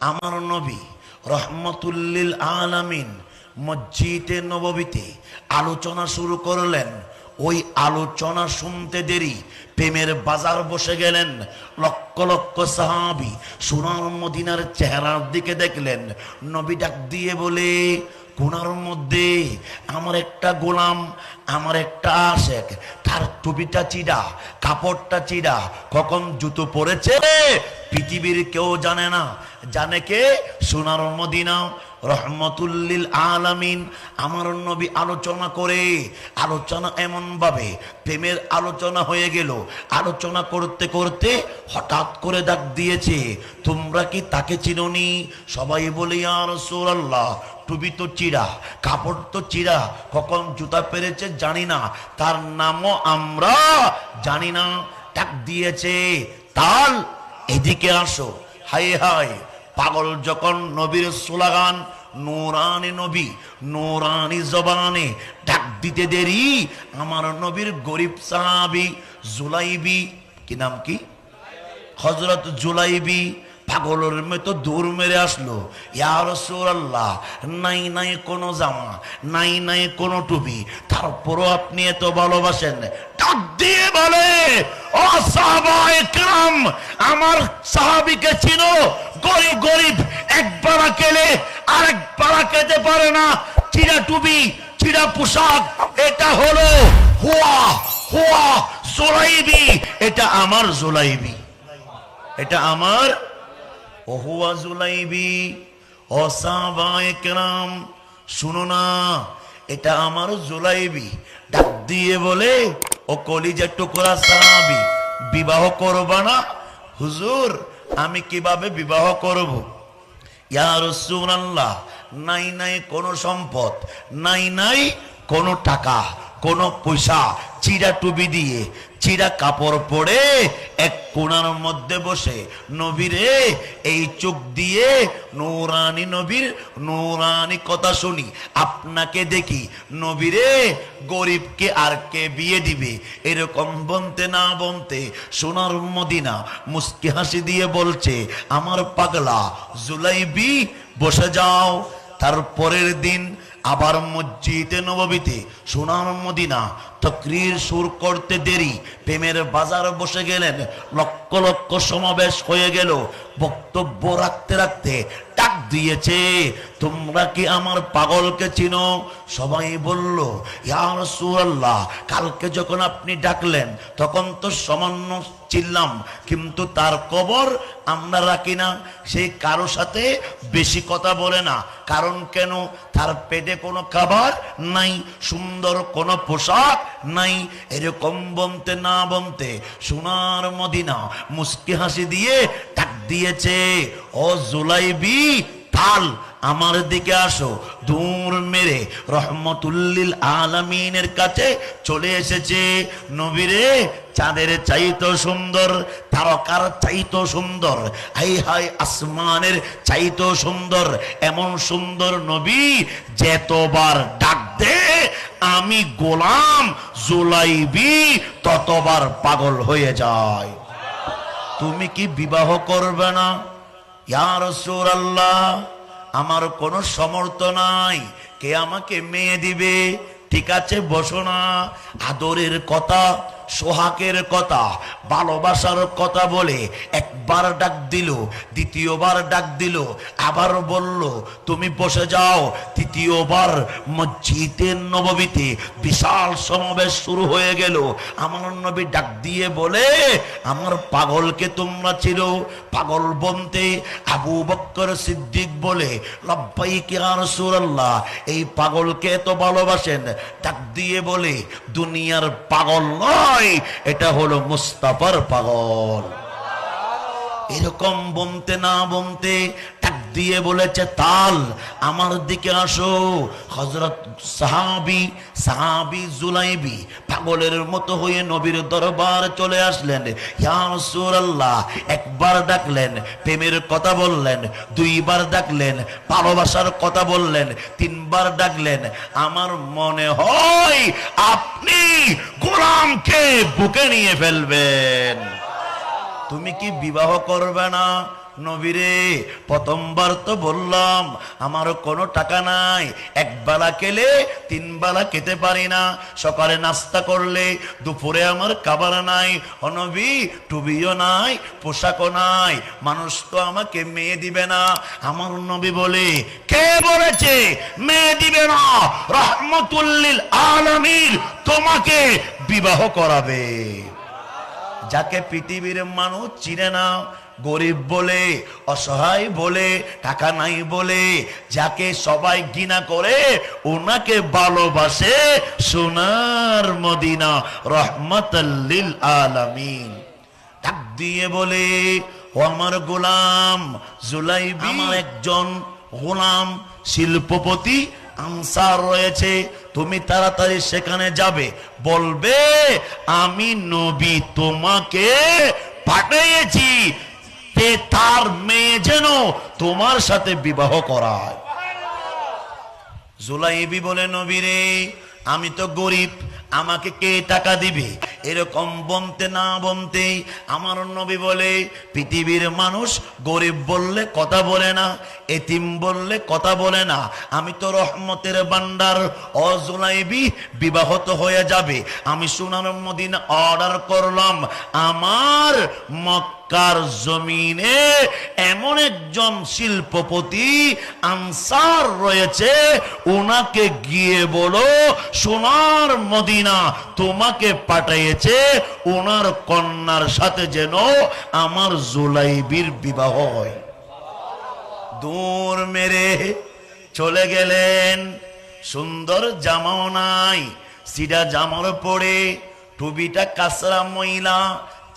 আমার নবী রহমতুল্লিল আলামিন মসজিদে নববীতে আলোচনা শুরু করলেন। ওই আলোচনা শুনতে দেরি, প্রেমের বাজার বসে গেলেন। লক্ষ লক্ষ সাহাবি সোনার মদিনার চেহারার দিকে দেখলেন। নবী ডাক দিয়ে বলে কোনার মধ্যে আমার একটা গোলাম, আমার একটা আশেক। তার টুপিটা চিড়া কাপড়টা চিড়া কখন জুতো পরেছে পৃথিবীর কেউ জানে না। জানে কে? সোনার মদিনা, রহমতুল্লিল আলামিন। আমার নবী আলোচনা করে, আলোচনা এমন ভাবে প্রেমের আলোচনা হয়ে গেল। আলোচনা করতে করতে হঠাৎ করে ডাক দিয়েছে, তোমরা কি তাকে চিনোনি? সবাই বলি আর সুরাল্লাহ টুপি তো চিরা কাপড় তো চিরা কখন জুতা পেরেছে জানি না। তার নামও আমরা জানি না। ডাক দিয়েছে, তাল, এদিকে আসো। হাই হাই পাগল যখন নবীর সুলাগান, নোরানি নবী, নোরানি জবানে ডাক দিতে দেরি। আমার নবীর গরিব সাহাবি জুলাইবি, কি নাম কি? হজরত জুলাইবি পাগলের মতো দৌড় মেরে আসলো। ইয়ার নাই নাই কোনো জামা, নাই নাই কোনো টুপি, তারপরও আপনি এত ভালোবাসেন? ডাক দিয়ে বলে, ও আমার সাহাবিকে চিনো, গরিব গরিব একবার কেলে আরেকবার খেতে পারে না, চিরা টুপি, চিরা পোশাক, এটা হলো হুয়া হুয়া জোলাইবি, এটা আমার জোলাইবি, এটা আমার ওহুয়া জুলাইবি অসাবায় কেরাম, শুনো না, এটা আমার জুলাইবি। ডাক দিয়ে বলে, ও কলিজা টুকরা সাহাবি, বিবাহ করবা না? হুজুর, আমি কীভাবে বিবাহ করব? ইয়ার আল্লাহ নাই নাই কোনো সম্পদ, নাই নাই কোনো টাকা। কোনো পয়সা, চিরা টুবি দিয়ে, চিরা কাপড় পরে এক কোণার মধ্যে বসে নবীরে এই চোখ দিয়ে নৌরানি নবীর নৌরানি কথা শুনি। আপনাকে দেখি নবীরে গরিবকে আর কে বিয়ে দিবে? এরকম বনতে না বনতে সোনার মদিনা মুস্কি হাসি দিয়ে বলছে, আমার পাগলা জুলাইবি, বসে যাও। তার পরের দিন আবার মসজিদে নববীতে সোনার মদিনা তকরির সুর করতে দেরি। প্রেমের বাজার বসে গেলেন, লক্ষ লক্ষ সমাবেশ হয়ে গেল। বক্তব্য রাখতে রাখতে ডাক দিয়েছে, তোমরা কি আমার পাগলকে চিনো? সবাই বলল ইয়ার সুরাল্লাহ কালকে যখন আপনি ডাকলেন, তখন তো সামান্য চিল্লাম কিন্তু তার কবর আমরা রাখি না। সেই কারও সাথে বেশি কথা বলে না। কারণ কেন? তার পেটে কোনো খাবার নাই, সুন্দর কোনো পোশাক নাই। এরকম বলতে না বলতে সোনার মদিনা মুস্কি হাসি দিয়ে ডাক দিয়েছে, ও জুলাইবি তাল আমার দিকে আসো। দূর মেরে রহমতুল্লিল আলামিনের কাছে চলে এসেছে। নবীরে, চাঁদের চাইতো সুন্দর, তারকার চাইতো সুন্দর, হাই হাই আসমানের চাইতো সুন্দর, এমন সুন্দর নবী যেতবার ডাক দে, আমি গোলাম জুলাইবি ততবার পাগল হয়ে যায়। তুমি কি বিবাহ করবে না? আল্লাহ আমার কোনো সমর্থ নাই। কে আমাকে মেয়ে দিবে? ঠিক আছে, বসো না। আদরের কথা সোহাকের কথা, ভালোবাসার কথা বলে একবার ডাক দিল, দ্বিতীয়বার ডাক দিল, আবার বলল, তুমি বসে যাও। তৃতীয়বার মসজিদের নববীতে বিশাল সমাবেশ শুরু হয়ে গেল। আমার নবী ডাক দিয়ে বলে, আমার পাগলকে তোমরা ছিল পাগল বলতে আবু বক্কর সিদ্দিক বলে, লব্বাই কে আর সুরাল্লাহ এই পাগলকে এত ভালোবাসেন? ডাক দিয়ে বলে, দুনিয়ার পাগল নয়। এটা হলো মুস্তাফার পাগল। এরকম বমতে না বমতে দিয়ে বলেছে, তাল, আমার দিকে আসো। হজরত সাহাবি সাহাবি জুলাইবি পাগলের মতো হয়ে নবীর দরবার চলে আসলেন। একবার ডাকলেন, প্রেমের কথা বললেন, দুইবার ডাকলেন, ভালোবাসার কথা বললেন, তিনবার ডাকলেন। আমার মনে হয় আপনি গোলামকে বুকে নিয়ে ফেলবেন। তুমি কি বিবাহ করবে না? নবীরে, প্রথমবার তো বললাম, আমার কোনো টাকা নাই। এক বেলা খেলে তিন বেলা খেতে পারি না। সকালে নাস্তা করলে দুপুরে আমার খাবার নাই। অনবী টুবিও নাই, পোশাকও নাই। মানুষ তো আমাকে মেয়ে দিবে না। আমার নবী বলে, কে বলেছে মেয়ে দিবে না? রহমতুল্লিল আলমীর তোমাকে বিবাহ করাবে। যাকে পৃথিবীর মানুষ চিনে না গরিব বলে অসহায় বলে টাকা নাই বলে যাকে সবাই ঘৃণা করে ওনাকে ভালোবাসে সোনার মদিনা রহমতাল্লিল আলামিন। ডাক দিয়ে বলে ও আমার গোলাম জুলাইবি একজন গোলাম শিল্পপতি আনসার রয়েছে, তুমি তাড়াতাড়ি সেখানে যাবে। বলবে, আমি নবী তোমাকে পাঠিয়েছি, তে তার মেয়ে যেন তোমার সাথে বিবাহ করায়। জুলাইবি বলে নবীরে আমি তো গরিব, আমাকে কে টাকা দিবে? এরকম বনতে না বলতেই আমার নবী বলে, পৃথিবীর মানুষ গরিব বললে কথা বলে না, এতিম বললে কথা বলে না। আমি তো রহমতের বান্ডার অজুলাইবি বিবাহত হয়ে যাবে। আমি সোনার মদিনা অর্ডার করলাম। আমার মক্কার জমিনে এমন একজন শিল্পপতি আনসার রয়েছে ওনাকে গিয়ে বলো, সোনার মদিনা তোমাকে পাঠিয়েছে ওনার কন্যার সাথে যেন আমার জুলাইবির বিবাহ হয়। দূর মেরে চলে গেলেন, সুন্দর জামাও নাই সিডা জামার পরে টুবিটা কাসরা মহিলা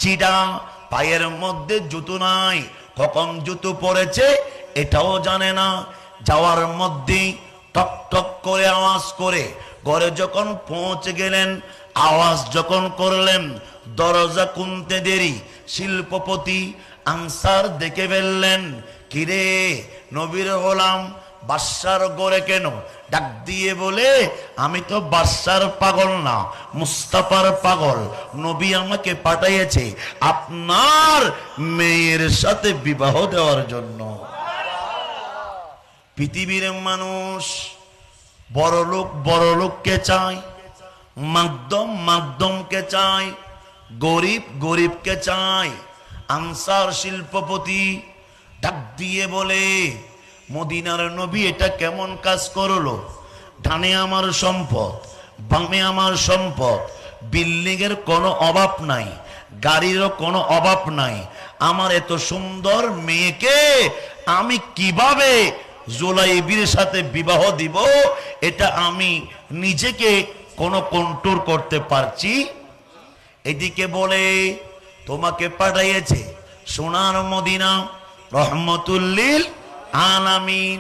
চিডা পায়ের মধ্যে জুতো নাই কখন জুতো পড়েছে এটাও জানে না। যাওয়ার মধ্যেই টক টক করে আওয়াজ করে, ঘরে যখন পৌঁছে গেলেন, আওয়াজ যখন করলেন, দরজা কুনতে দেরি, শিল্পপতি আনসার দেখে ফেললেন, কিরে নবীর গোলাম বাদশার গড়ে কেন? ডাক দিয়ে বলে, আমি তো বাদশার পাগল না, মুস্তাফার পাগল। নবী আমাকে পাঠাইয়েছে আপনার মেয়ের সাথে বিবাহ দেওয়ার জন্য। পৃথিবীর মানুষ বড় লোক বড় লোককে চায়, মাধ্যম মাধ্যমকে চায়, গরিব গরিবকে চায়। আনসার শিল্পপতি ডাক দিয়ে বলে মদিনার নবী এটা কেমন কাজ করল? ডানে আমার সম্পদ, বামে আমার সম্পদ বিল্ডিং এর কোনো অভাব নাই, গাড়িরও কোনো অভাব নাই। আমার এত সুন্দর মেয়েকে আমি কীভাবে জোলাইবির সাথে বিবাহ দিব? এটা আমি নিজেকে কোনো কন্ট্রোল করতে পারছি? এদিকে বলে, তোমাকে পাঠাইয়েছে সোনার মদিনা রহমতুল্লিল আলামিন,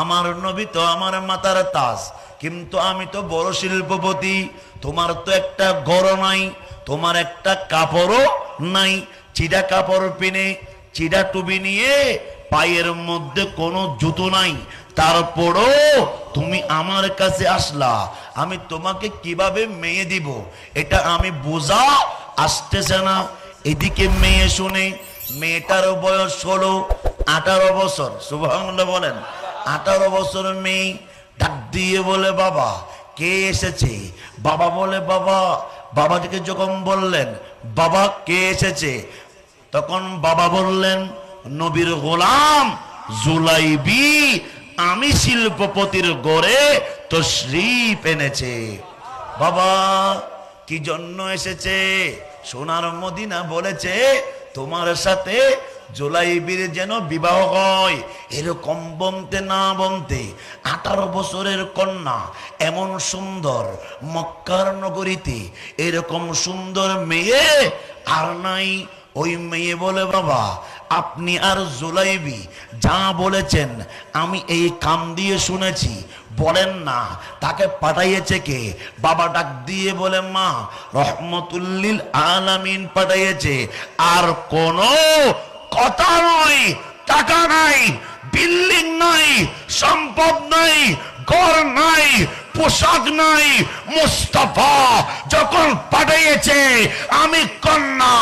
আমার নবী তো আমার মাতার তাস কিন্তু আমি তো বড় শিল্পপতি, তোমার তো একটা ঘর নাই, তোমার একটা কাপড়ও নাই, চিডা কাপড় পিনে, চিডা টুবি নিয়ে পায়ের মধ্যে কোনো জুতো নাই, তারপরও তুমি আমার কাছে আসলা, আমি তোমাকে কীভাবে মেয়ে দিব, এটা আমি বোঝা আসতেছে না, এদিকে মেয়ে শুনে, মেয়েটার বয়স হলো আঠারো বছর শুভাঙ্গ বলেন, আঠারো বছর মেয়ে ডাক দিয়ে বলে, বাবা, কে এসেছে? বাবা বলে, বাবা বাবাকে যখন বললেন, বাবা, কে এসেছে? তখন বাবা বললেন, নবীর গোলাম জুলাইবি, আমি শিল্পপতির গড়ে তো শ্রীপ এনেছে। বাবা, কি জন্য এসেছে? সোনার মদিনা বলেছে, তোমার সাথে জুলাইবির যেন বিবাহ হয়, এরকম বলতে না বলতে আঠারো বছরের কন্যা, এমন সুন্দর মক্কার নগরীতে, এরকম সুন্দর মেয়ে আর নাই। ওই মেয়ে বলে, বাবা, আপনি আর জোলাইবি যা বলেছেন, আমি এই কাম দিয়ে শুনেছি। বলেন না, তাকে পাঠাইয়েছে কে? বাবা ডাক দিয়ে বলে, মা, রহমতুল্লিল আলামিন পাঠাইয়েছে। আর কোনো কথা নয়, টাকা নাই, বিল্ডিং নাই, সম্পদ নাই, ঘর নাই, পোশাক নাই। মুস্তাফা যখন পাঠিয়েছে, আমি কন্যা,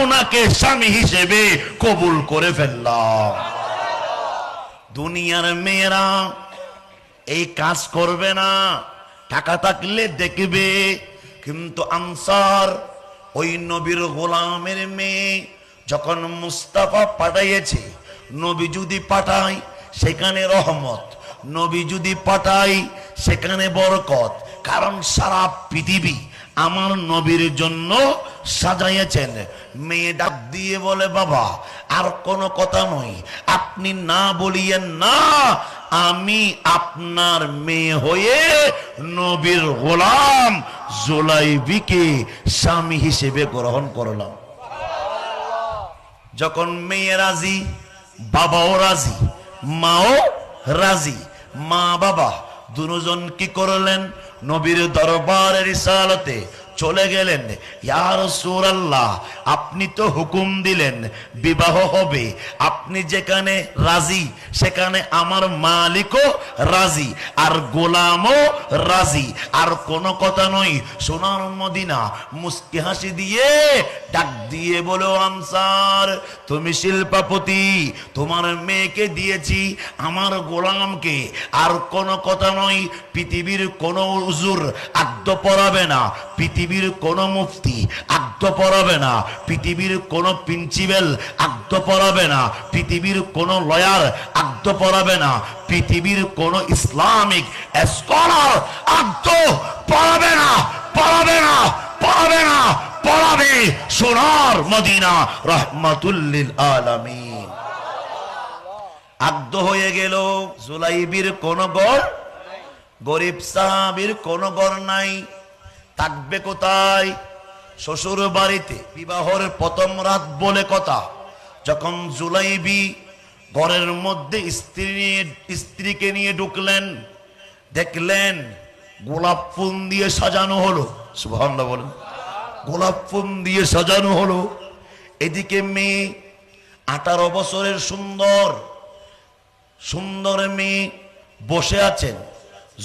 ওনাকে স্বামী হিসেবে কবুল করে ফেললাম। দুনিয়ার মেয়েরা এই কাজ করবে না, টাকা থাকলে দেখবে, কিন্তু আনসার ওই নবীর গোলামের মেয়ে যখন মুস্তাফা পাঠাইয়েছে, নবী যদি পাঠায়, সেখানে রহমত। নবী যদি পাঠায়, সেখানে বরকত। কারণ সারা পৃথিবী আমার নবীর জন্য সাজাইয়েছেন। মেয়ে ডাক দিয়ে বলে, বাবা, আর কোনো কথা নয়। আপনি না বলিয়েন না, আমি আপনার মেয়ে হয়ে নবীর গোলাম জোলাইবিকে স্বামী হিসেবে গ্রহণ করলাম। যখন মেয়ে রাজি, বাবাও রাজি, মাও রাজি। মা বাবা দুজন কি করলেন? নবীর দরবারের ইসালতে চলে গেলেন। ইয়ার সুরাল্লাহ আপনি তো হুকুম দিলেন, বিবাহ হবে। আপনি যেখানে রাজি, সেখানে আমার মালিকও রাজি, আর গোলামও রাজি। আর কোনো কথা নয়, সোনার মদিনা, মুস্কি হাসি দিয়ে ডাক দিয়ে বলো, আনসার, তুমি শিল্পাপতি, তোমার মেয়েকে দিয়েছি, আমার গোলামকে। আর কোনো কথা নয়, পৃথিবীর কোনো উজুর আদ্য পড়াবে না পৃথিবীর কোনো মুফতি আদ্য পড়াবে না, পৃথিবীর কোনো প্রিন্সিপাল আদ্য পড়াবে না, পৃথিবীর কোনো লয়ার আদ্য পড়াবে না, পৃথিবীর কোনো ইসলামিক স্কলার আদ্য পড়াবে না পড়াবে না পড়াবে না পড়াবে সোনার মদিনা রহমাতুল্লিল আলামিন। আদ্য হয়ে গেল জুলাইবির কোন গড়, গরিব সাহাবির কোন গড় নাই। থাকবে কোথায়? শ্বশুর বাড়িতে বিবাহর প্রথম রাত বলে কথা। যখন জুলাইবি ঘরের মধ্যে স্ত্রী নিয়ে, স্ত্রীকে নিয়ে ঢুকলেন, দেখলেন গোলাপ ফুল দিয়ে সাজানো হলো। সুবহানাল্লাহ বলেন। গোলাপ ফুল দিয়ে সাজানো হলো। এদিকে মেয়ে আঠারো বছরের সুন্দর সুন্দর মেয়ে বসে আছেন।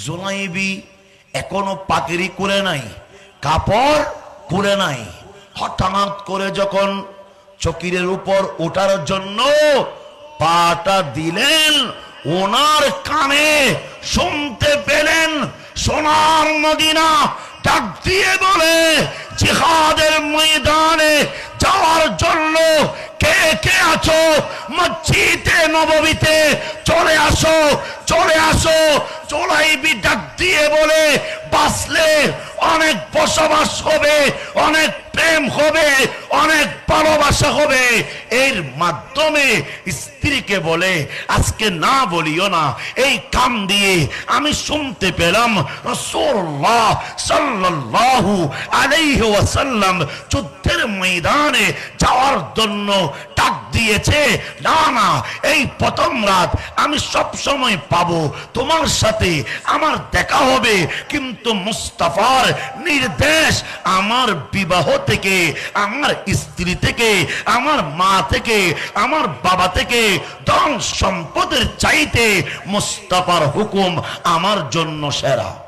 জোনাইবি এখনও পাকেরি করে নাই, কাপড় করে নাই। হঠাৎ করে যখন চকিরের উপর ওঠার জন্য পাটা দিলেন, ওনার কানে শুনতে পেলেন, সোনার মদিনা ডাক দিয়ে বলে, জিহাদের ময়দানে যাওয়ার জন্য কে কে আছো? মসজিদে নববীতে চলে আসো চলে আসো চলাইবি ডাক দিয়ে বলে, বাঁচলে অনেক বসবাস হবে, অনেক প্রেম হবে, অনেক ভালোবাসা হবে। এর মাধ্যমে স্ত্রীকে বলে, আজকে না বলিও না, এই কাম দিয়ে আমি শুনতে পেলাম রাসূলুল্লাহ সাল্লাল্লাহু আলাইহি ওয়াসাল্লাম যুদ্ধের ময়দানে যাওয়ার জন্য ডাক দিয়েছে। না না, এই প্রথম রাত আমি সব সময় পাবো। তোমার সাথে আমার দেখা হবে। কিন্তু মুস্তাফার নির্দেশ আমার বিবাহ থেকে, আমার স্ত্রী থেকে, আমার মা থেকে, আমার বাবা থেকে, ধন সম্পদের চাইতে মুস্তাফার হুকুম আমার জন্য সেরা।